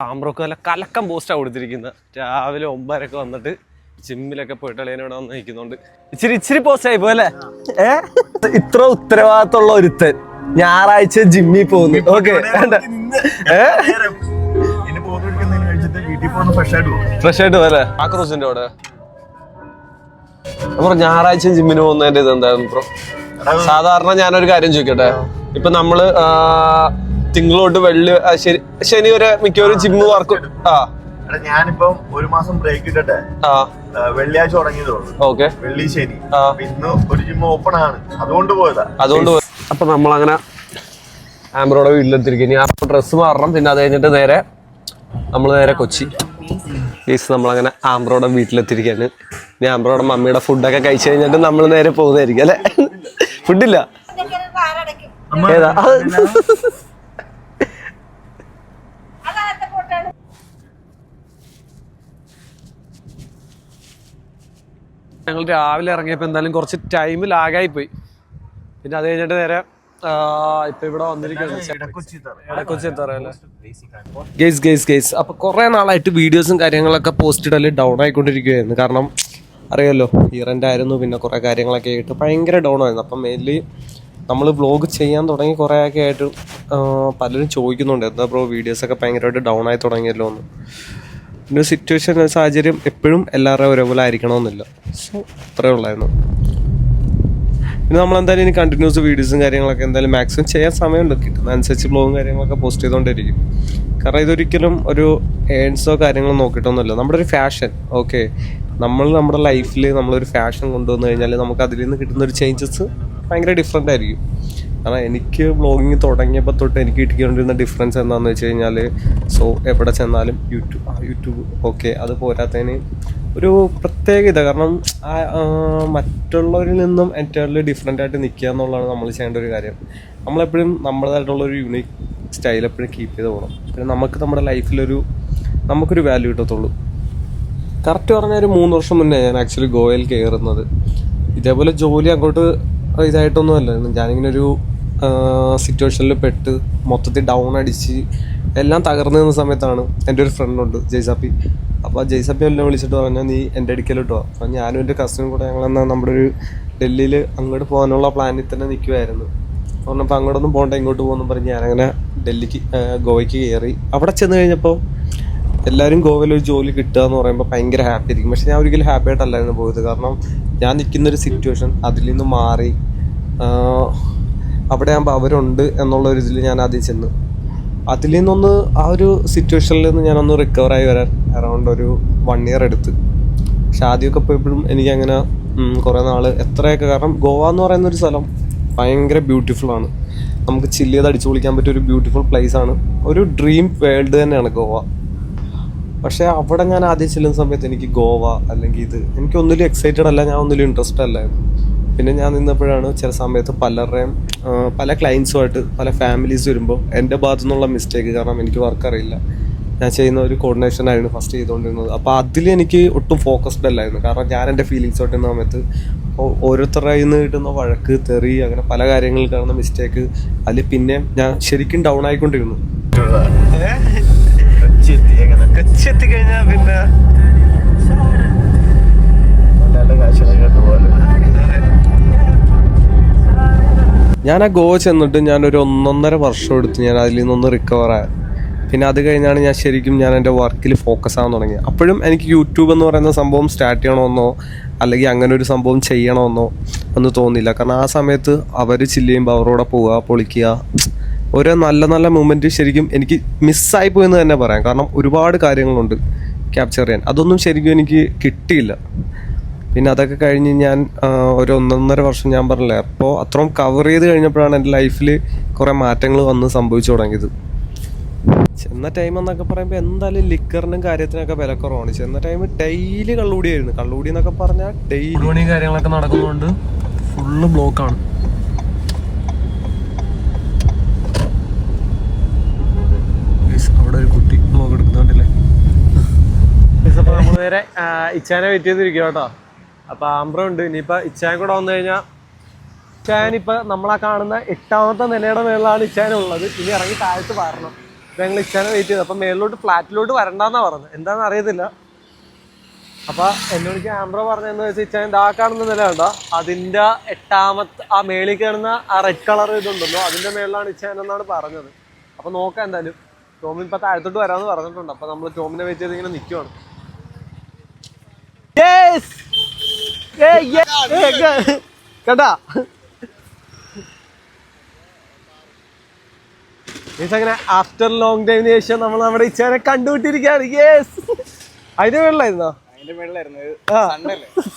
ആമ്പ്രോക്ക് നല്ല കലക്കം പോസ്റ്റാണ് കൊടുത്തിരിക്കുന്നത് രാവിലെ ഒമ്പതരക്ക് വന്നിട്ട് ജിമ്മിലൊക്കെ പോയിട്ട് അളിയനോട് വന്ന് നിൽക്കുന്നുണ്ട്. ഇച്ചിരി ഇച്ചിരി പോസ്റ്റ് ആയി പോലെ ഏ? ഇത്ര ഉത്തരവാദിത്തമുള്ള ഒരുത്തൻ ഞായറാഴ്ച ജിമ്മിൽ പോകുന്നു. ഓക്കെ ഫ്രഷ് ആയിട്ട് പോകും. ഫ്രഷ് ആയിട്ട് പോലെ ആക്രോസിന്റെ അവിടെ. അപ്പൊ ഞായറാഴ്ച ജിമ്മിന് പോകുന്നതിന്റെ ഇത് എന്തായിരുന്നു ബ്രോ സാധാരണ ഞാനൊരു കാര്യം ചോദിക്കട്ടെ? ഇപ്പൊ നമ്മൾ തൊട്ട് വെള്ളി ശനി ശനി വരെ മിക്കവാറും ജിമ്മ് വർക്ക് ആ. ഞാനിപ്പം ഒരു മാസം ബ്രേക്ക് ഇട്ടിട്ടെ. വെള്ളിയാഴ്ച തുടങ്ങിയതുള്ളൂ ഓക്കെ. വെള്ളി ശനി. അപ്പൊ ഇന്ന് ഒരു ജിം ഓപ്പൺ ആണ്. അതുകൊണ്ട് പോയതാ. അതുകൊണ്ട് അപ്പൊ നമ്മളങ്ങനെ ആംബ്രോയുടെ വീട്ടിലെത്തിരിക്കും ഇനി ആ ഡ്രസ്സ് മാറണം. പിന്നെ അത് കഴിഞ്ഞിട്ട് നേരെ നമ്മൾ നേരെ കൊച്ചി. ഈസ് നമ്മളങ്ങനെ ആംബ്രോയുടെ വീട്ടിലെത്തിരിക്കാണ് ഇനി ആംബ്രോടെ മമ്മിയുടെ ഫുഡൊക്കെ കഴിച്ചു കഴിഞ്ഞിട്ട് നമ്മൾ നേരെ പോകുന്നതായിരിക്കും അല്ലെ? ഫുഡില്ല ഏതാ? ഞങ്ങൾ രാവിലെ ഇറങ്ങിയപ്പോൾ എന്തായാലും കുറച്ച് ടൈം ലാഗായി പോയി പിന്നെ അത് കഴിഞ്ഞിട്ട് നേരെ ഇപ്പൊ ഇവിടെ വന്നിരിക്കുകയാണ്. ഗെയ്സ് ഗെയ്സ് ഗെയ്സ് അപ്പൊ കുറെ നാളായിട്ട് വീഡിയോസും കാര്യങ്ങളൊക്കെ പോസ്റ്റ് ഇടൽ ഡൗൺ ആയിക്കൊണ്ടിരിക്കുകയായിരുന്നു. കാരണം അറിയാലോ ഇയറന്റ് ആയിരുന്നു. പിന്നെ കുറെ കാര്യങ്ങളൊക്കെ ആയിട്ട് ഭയങ്കര ഡൗൺ ആയിരുന്നു. അപ്പം മെയിൻലി നമ്മൾ വ്ലോഗ് ചെയ്യാൻ തുടങ്ങി കുറേ ഒക്കെ ആയിട്ട് പലരും ചോദിക്കുന്നുണ്ട്. എന്താ ബ്രോ വീഡിയോസ് ഒക്കെ ഭയങ്കരമായിട്ട് ഡൗൺ ആയി തുടങ്ങിയല്ലോ എന്ന്. പിന്നെ സിറ്റുവേഷൻ സാഹചര്യം എപ്പോഴും എല്ലാവരുടെയും ഒരേപോലെ ആയിരിക്കണമെന്നില്ല സോ അത്രേ ഉള്ളായിരുന്നു. പിന്നെ നമ്മൾ എന്തായാലും ഇനി കണ്ടിന്യൂസ് വീഡിയോസും കാര്യങ്ങളൊക്കെ എന്തായാലും മാക്സിമം ചെയ്യാൻ സമയമുണ്ട്. കിട്ടുന്ന അനുസരിച്ച് ബ്ലോഗും കാര്യങ്ങളൊക്കെ പോസ്റ്റ് ചെയ്തുകൊണ്ടിരിക്കും കാരണം ഇതൊരിക്കലും ഒരു ഏൺസോ കാര്യങ്ങളോ നോക്കിയിട്ടൊന്നുമില്ല. നമ്മുടെ ഒരു ഫാഷൻ ഓക്കെ നമ്മൾ നമ്മുടെ ലൈഫിൽ നമ്മളൊരു ഫാഷൻ കൊണ്ടുവന്നു കഴിഞ്ഞാൽ നമുക്ക് അതിൽ നിന്ന് കിട്ടുന്ന ഒരു ചേഞ്ചസ് ഭയങ്കര ഡിഫറെന്റ് ആയിരിക്കും. കാരണം എനിക്ക് ബ്ലോഗിങ് തുടങ്ങിയപ്പോൾ തൊട്ട് എനിക്ക് കിട്ടിക്കൊണ്ടിരുന്ന ഡിഫറൻസ് എന്താണെന്ന് വെച്ച് കഴിഞ്ഞാൽ സോ എവിടെ ചെന്നാലും യൂട്യൂബ് ആ യൂട്യൂബ് ഓക്കെ അത് പോരാത്തതിന് ഒരു പ്രത്യേകത കാരണം മറ്റുള്ളവരിൽ നിന്നും എന്റയർലി ഡിഫറെന്റ് ആയിട്ട് നിൽക്കുക എന്നുള്ളതാണ് നമ്മൾ ചെയ്യേണ്ട ഒരു കാര്യം. നമ്മളെപ്പോഴും നമ്മുടേതായിട്ടുള്ള ഒരു യൂണിക് സ്റ്റൈൽ എപ്പോഴും കീപ്പ് ചെയ്ത് പോകണം പിന്നെ നമുക്ക് നമ്മുടെ ലൈഫിലൊരു നമുക്കൊരു വാല്യൂ കിട്ടത്തുള്ളൂ. കറക്റ്റ് പറഞ്ഞാൽ ഒരു മൂന്ന് വർഷം മുന്നേ ഞാൻ ആക്ച്വലി ഗോവയിൽ കയറുന്നത്. ഇതേപോലെ ജോലി അങ്ങോട്ട് ഇതായിട്ടൊന്നും അല്ല ഞാനിങ്ങനെ ഒരു സിറ്റുവേഷനിൽ പെട്ട് മൊത്തത്തിൽ ഡൗൺ അടിച്ച് എല്ലാം തകർന്നു നിന്ന സമയത്താണ് എന്റെ ഒരു ഫ്രണ്ടുണ്ട് ജയ്സാപ്പി. അപ്പോൾ ജയ്സാപ്പി എല്ലാം വിളിച്ചിട്ട് പറഞ്ഞാൽ നീ എന്റെ അടുക്കലോട്ട് വാ അപ്പം ഞാനും എന്റെ കസിനും കൂടെ ഞങ്ങളെന്നാൽ നമ്മുടെ ഒരു ഡൽഹിയിൽ അങ്ങോട്ട് പോകാനുള്ള പ്ലാനിൽ തന്നെ നിൽക്കുമായിരുന്നു പറഞ്ഞപ്പോൾ അങ്ങോട്ടൊന്നും പോകണ്ട ഇങ്ങോട്ട് പോകുന്നു പറഞ്ഞ് ഞാനങ്ങനെ ഡൽഹിക്ക് ഗോവയ്ക്ക് കയറി. അവിടെ ചെന്ന് കഴിഞ്ഞപ്പോൾ എല്ലാവരും ഗോവയിൽ ഒരു ജോലി കിട്ടുക എന്ന് പറയുമ്പോൾ ഭയങ്കര ഹാപ്പി ആയിരിക്കും. പക്ഷെ ഞാൻ ഒരിക്കലും ഹാപ്പി ആയിട്ടല്ലായിരുന്നു പോയത്. കാരണം ഞാൻ നിൽക്കുന്ന ഒരു സിറ്റുവേഷൻ അതിൽ നിന്ന് മാറി അവിടെ ആകുമ്പോൾ അവരുണ്ട് എന്നുള്ള ഒരു ഇതിൽ ഞാൻ ആദ്യം ചെന്ന്. അതിൽ നിന്നൊന്ന് ആ ഒരു സിറ്റുവേഷനിൽ നിന്ന് ഞാനൊന്ന് റിക്കവറായി വരാൻ അറൗണ്ട് ഒരു വൺ ഇയർ എടുത്ത്. പക്ഷെ ആദ്യമൊക്കെ പോയപ്പോഴും എനിക്കങ്ങനെ കുറേ നാൾ എത്രയൊക്കെ കാരണം ഗോവ എന്ന് പറയുന്ന ഒരു സ്ഥലം ഭയങ്കര ബ്യൂട്ടിഫുൾ ആണ്. നമുക്ക് ചില്ല് ചെയ്ത് അടിച്ചു പൊളിക്കാൻ പറ്റിയ ഒരു ബ്യൂട്ടിഫുൾ പ്ലേസ് ആണ്. ഒരു ഡ്രീം വേൾഡ് തന്നെയാണ് ഗോവ. പക്ഷേ അവിടെ ഞാൻ ആദ്യം ചെല്ലുന്ന സമയത്ത് എനിക്ക് ഗോവ അല്ലെങ്കിൽ ഇത് എനിക്ക് ഒന്നിലും എക്സൈറ്റഡ് അല്ല ഞാൻ ഒന്നിലും ഇൻട്രസ്റ്റഡ് അല്ലായിരുന്നു. പിന്നെ ഞാൻ നിന്നപ്പോഴാണ് ചില സമയത്ത് പലരുടെയും പല ക്ലയൻസുമായിട്ട് പല ഫാമിലീസ് വരുമ്പോൾ എന്റെ ഭാഗത്തു നിന്നുള്ള മിസ്റ്റേക്ക് കാരണം എനിക്ക് വർക്ക് അറിയില്ല. ഞാൻ ചെയ്യുന്ന ഒരു കോർഡിനേഷൻ ആയിരുന്നു ഫസ്റ്റ് ചെയ്തുകൊണ്ടിരുന്നത്. അപ്പോൾ അതിൽ എനിക്ക് ഒട്ടും ഫോക്കസ്ഡ് അല്ലായിരുന്നു. കാരണം ഞാൻ എന്റെ ഫീലിങ്സ് തൊട്ടുന്ന സമയത്ത് ഓരോരുത്തരുടെ നിന്ന് കിട്ടുന്ന വഴക്ക് തെറി അങ്ങനെ പല കാര്യങ്ങളിൽ കാണുന്ന മിസ്റ്റേക്ക് അതിൽ പിന്നെ ഞാൻ ശരിക്കും ഡൗൺ ആയിക്കൊണ്ടിരുന്നു. കൊച്ചി എത്തി എങ്ങനെ എത്തി കഴിഞ്ഞാൽ പിന്നെ നല്ല കാശിനകത്ത് ഞാൻ ആ ഗോവ ചെന്നിട്ട് ഞാൻ ഒരു ഒന്നൊന്നര വർഷം എടുത്ത്. ഞാൻ അതിൽ നിന്നൊന്ന് റിക്കവർ ആയത് പിന്നെ അത് കഴിഞ്ഞാണ് ഞാൻ ശരിക്കും ഞാൻ എന്റെ വർക്കിൽ ഫോക്കസ് ആകാൻ തുടങ്ങിയത് അപ്പോഴും എനിക്ക് യൂട്യൂബ് എന്ന് പറയുന്ന സംഭവം സ്റ്റാർട്ട് ചെയ്യണമെന്നോ അല്ലെങ്കിൽ അങ്ങനെ ഒരു സംഭവം ചെയ്യണമെന്നോ ഒന്നും തോന്നിയില്ല. കാരണം ആ സമയത്ത് അവർ ചില്ല് ചെയ്യുമ്പോൾ അവരോടെ പോവുക പൊളിക്കുക. ഓരോ നല്ല നല്ല മൂമെന്റ് ശരിക്കും എനിക്ക് മിസ്സായി പോയെന്ന് തന്നെ പറയാം. കാരണം ഒരുപാട് കാര്യങ്ങളുണ്ട് ക്യാപ്ചർ ചെയ്യാൻ. അതൊന്നും ശരിക്കും എനിക്ക് കിട്ടിയില്ല. പിന്നെ അതൊക്കെ കഴിഞ്ഞ് ഞാൻ ഒരു ഒന്നൊന്നര വർഷം ഞാൻ പറഞ്ഞില്ലേ അപ്പോൾ അത്രയും കവർ ചെയ്ത് കഴിഞ്ഞപ്പോഴാണ് എന്റെ ലൈഫിൽ കുറേ മാറ്റങ്ങൾ വന്ന് സംഭവിച്ചു തുടങ്ങിയത്. ചെന്ന ടൈം എന്നൊക്കെ പറയുമ്പോൾ എന്തായാലും ലിക്കറിനും കാര്യത്തിനൊക്കെ വില കുറവാണ്. ചെന്ന ടൈം ഡെയിലി കള്ളുകൂടിയായിരുന്നു. കള്ളുകൂടി എന്നൊക്കെ പറഞ്ഞാൽ ഡെയിലി കാര്യങ്ങളൊക്കെ നടക്കുന്നതുകൊണ്ട് ഫുള്ള് ബ്ലോക്കാണ് അവിടെ ഒരു കുട്ടി ബ്ലോഗ് എടുക്കുന്നുണ്ടല്ലേ? നമ്മൾ നേരെ ഇച്ചാനെ വെറ്റിയെന്നിരിക്കും ചെയ്തിരിക്കുക കേട്ടോ. അപ്പൊ ആംബ്രോ ഉണ്ട്. ഇനിയിപ്പൊ ഇച്ചാൻ കൂടെ വന്നു കഴിഞ്ഞാൽ ഇച്ചായൻ ഇപ്പൊ നമ്മളാ കാണുന്ന എട്ടാമത്തെ നിലയുടെ മേളിലാണ് ഇച്ചായൻ ഉള്ളത്. ഇനി ഇറങ്ങി താഴത്ത് വരണം അപ്പം ഞങ്ങൾ ഇച്ചാനെ വെയിറ്റ് ചെയ്തു. അപ്പൊ മേളിലോട്ട് ഫ്ലാറ്റിലോട്ട് വരണ്ടെന്നാ പറഞ്ഞത്. എന്താണെന്ന് അറിയത്തില്ല. അപ്പൊ എന്നോട് ക്യാമറ പറഞ്ഞതെന്ന് വെച്ചാൽ ഇച്ചാൻ ഇതാ കാണുന്ന നില ഉണ്ടോ അതിന്റെ എട്ടാമത്തെ ആ മേളിൽ കാണുന്ന ആ റെഡ് കളർ ഇതുണ്ടല്ലോ. അതിന്റെ മേളിലാണ് ഇച്ചാൻ എന്നാണ് പറഞ്ഞത്. അപ്പൊ നോക്കാം എന്തായാലും. ടോമിൻ ഇപ്പൊ താഴത്തോട്ട് വരാമെന്ന് പറഞ്ഞിട്ടുണ്ട്. അപ്പൊ നമ്മൾ ടോമിനെ വെയിറ്റ് ചെയ്ത് ഇങ്ങനെ നിൽക്കുവാണ് കണ്ടാ Guys, അങ്ങനെ ആഫ്റ്റർ ലോങ് ടൈമിന് ശേഷം നമ്മൾ നമ്മുടെ ഇച്ചാനെ കണ്ടുപിട്ടിരിക്കുകയാണ് യെസ് അതിന്റെ വെള്ളായിരുന്നോ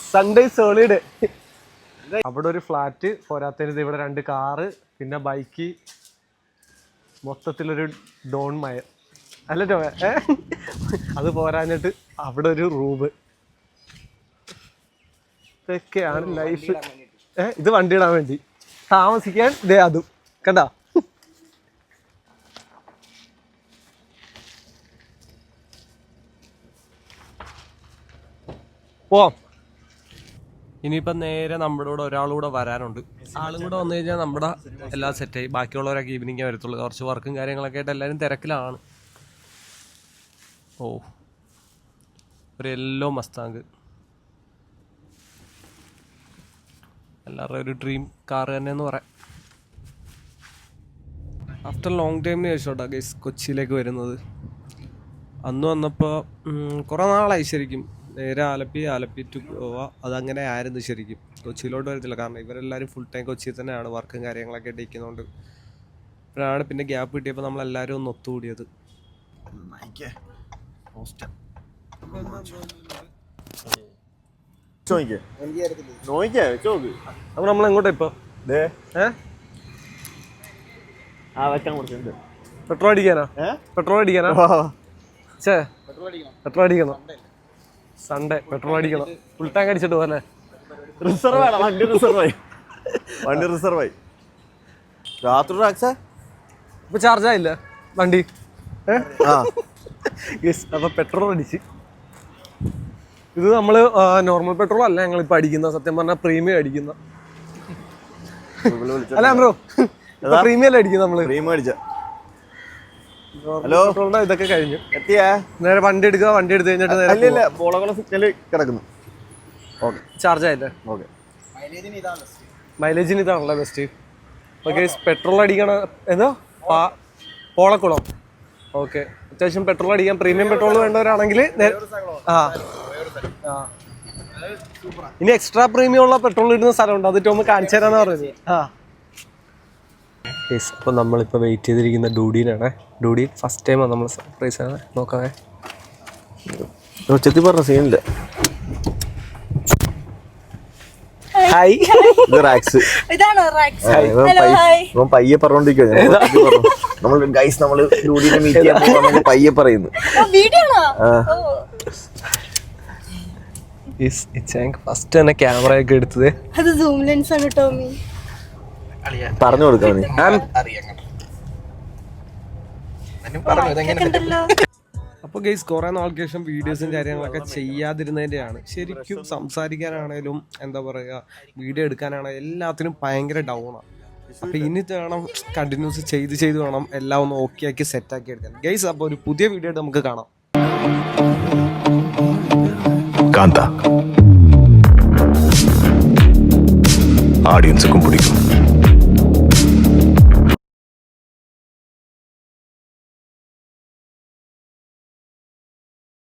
സൺഡേ സോളിഡ് അവിടെ ഒരു ഫ്ലാറ്റ് പോരാത്തരുത് ഇവിടെ രണ്ട് കാറ് പിന്നെ ബൈക്ക് മൊത്തത്തിലൊരു ഡോൺ മയ അല്ല ടോ അത് പോരാഞ്ഞിട്ട് അവിടെ ഒരു റൂം ഇതൊക്കെയാണ് ലൈഫ് ഏ ഇത് വണ്ടി ഇടാൻ വേണ്ടി. താമസിക്കാൻ ഇതേ അതും. കണ്ടാ? പോവാം ഇനിയിപ്പം നേരെ നമ്മുടെ കൂടെ ഒരാളുകൂടെ വരാനുണ്ട്. ആളും കൂടെ വന്നു കഴിഞ്ഞാൽ നമ്മുടെ എല്ലാം സെറ്റായി ബാക്കിയുള്ളവരൊക്കെ ഈവനിങ്ങേ വരത്തുള്ളൂ. കുറച്ച് വർക്കും കാര്യങ്ങളൊക്കെ ആയിട്ട് എല്ലാവരും തിരക്കിലാണ്. ഓ. ഒരു യെല്ലോ മസ്താങ്ക് എല്ലാവരുടെയും ഒരു ഡ്രീം കാർ തന്നെയെന്ന് പറയാം. ആഫ്റ്റർ ലോങ് ടൈമിന് ശേഷം ഗൈസ് കൊച്ചിയിലേക്ക് വരുന്നത്. അന്ന് വന്നപ്പോൾ കുറേ നാളായി ശരിക്കും. നേരെ ആലപ്പി ആലപ്പി ടു ഗോവ അതങ്ങനെ ആയിരുന്നു ശരിക്കും. കൊച്ചിയിലോട്ട് വരത്തില്ല. കാരണം ഇവരെല്ലാവരും ഫുൾ ടൈം കൊച്ചിയിൽ തന്നെയാണ്. വർക്കും കാര്യങ്ങളൊക്കെ ആയിട്ട് ഇരിക്കുന്നതുകൊണ്ട് അപ്പോഴാണ് പിന്നെ ഗ്യാപ്പ് കിട്ടിയപ്പോൾ നമ്മളെല്ലാവരും ഒന്ന് ഒത്തുകൂടിയത്. ചോദിക്കേ. നോക്കിക്കേ ചോക്ക്. അപ്പോൾ നമ്മൾ എങ്ങോട്ടാ ഇപ്പൊ? ആ വെക്കാൻ കുറച്ചുണ്ട് പെട്രോൾ അടിക്കാനോ? പെട്രോൾ അടിക്കാനോ? ചേ പെട്രോൾ അടിക്കണം. സൺഡേ പെട്രോൾ അടിക്കണം. ഫുൾ ടാങ്ക് അടിച്ചിട്ട് പോലെ റിസർവ് ആണ് വണ്ടി റിസർവ് ആയി വണ്ടി റിസർവ് ആയി രാത്രി ടാക്സ ഇപ്പൊ ചാർജ് ആയില്ല? വണ്ടി? ഏ? ആ. യെസ് അപ്പൊ പെട്രോൾ അടിച്ച്. ഇത് നമ്മൾ നോർമൽ പെട്രോൾ അല്ല ഞങ്ങൾ ഇപ്പൊ അടിക്കുന്ന. സത്യം പറഞ്ഞാൽ പ്രീമിയം അടിക്കുന്ന. അല്ല ബ്രോ പ്രീമിയം അല്ല അടിക്കുന്ന നമ്മൾ? ക്രീം മേടിച്ച ഹലോ? ഇതൊക്കെ കഴിഞ്ഞു. എത്തിയേ? നേരെ വണ്ടി എടുക്കുക വണ്ടി എടുത്ത് കഴിഞ്ഞിട്ട് നേരെ പോളകുളം സിഗ്നൽ കിടക്കുന്നു. ഓക്കെ ചാർജ് ആയില്ലേ? ഓക്കെ മൈലേജിന് ഇതാണല്ലോ ബെസ്റ്റ് ഓക്കെ പെട്രോൾ അടിക്കണ എന്തോ? പാ- പോളക്കുളം. ഓക്കെ അത്യാവശ്യം പെട്രോൾ അടിക്കാൻ പ്രീമിയം പെട്രോൾ വേണ്ടവരാണെങ്കിൽ ആ. ഇനി എക്സ്ട്രാ പ്രീമിയം ഉള്ള പെട്രോൾ ഇടുന്ന സ്ഥലമുണ്ട്. അത് ടോമ് കാണിച്ചു തരാന്ന് പറയുന്നത്. ആ. അപ്പോൾ നമ്മളിപ്പോൾ വെയിറ്റ് ചെയ്തിരിക്കുന്ന ഡൂഡീനാണ്. ഡൂഡി ഫസ്റ്റ് ടൈം നമ്മൾ സർപ്രൈസ് ആണ്. നോക്കാവേ. ഉച്ചത്തിൽ പറഞ്ഞ സീനില്ല ഹായ് ഇത് റാക്സ് ഇതാണോ ഇവൻ പയ്യ- പറഞ്ഞോണ്ടിരിക്കുന്നു നമ്മൾ ഗൈസ് നമ്മൾ ഡൂഡിനെ മീറ്റ് ചെയ്യാൻ പയ്യെ പറയുന്നു വീഡിയോ ആണോ ആ. ഓ യെസ് ഇച്ചാങ്ക് ഫസ്റ്റ് തന്നെ ക്യാമറ ഒക്കെ എടുത്തത്. അത് സൂം ലെൻസ് ആണ് ടോമി പറഞ്ഞു കൊടുക്കാം നീ കണ്ടല്ലോ. അപ്പോൾ ഗൈസ് കുറേ നാൾക്ക് ശേഷം വീഡിയോസും കാര്യങ്ങളൊക്കെ ചെയ്യാതിരുന്നതിന്റെയാണ് ശരിക്കും സംസാരിക്കാനാണേലും എന്താ പറയുക വീഡിയോ എടുക്കാനാണെങ്കിലും എല്ലാത്തിനും ഭയങ്കര ഡൗണാണ് അപ്പൊ ഇനി വേണം കണ്ടിന്യൂസ് ചെയ്ത് ചെയ്ത് വേണം എല്ലാം ഒന്ന് ഓക്കെ ആക്കി സെറ്റ് ആക്കി എടുക്കാൻ. ഗൈസ് അപ്പോൾ ഒരു പുതിയ വീഡിയോ നമുക്ക് കാണാം. காந்தா. ஆடியன்ஸுக்கும் பிடிக்கும்.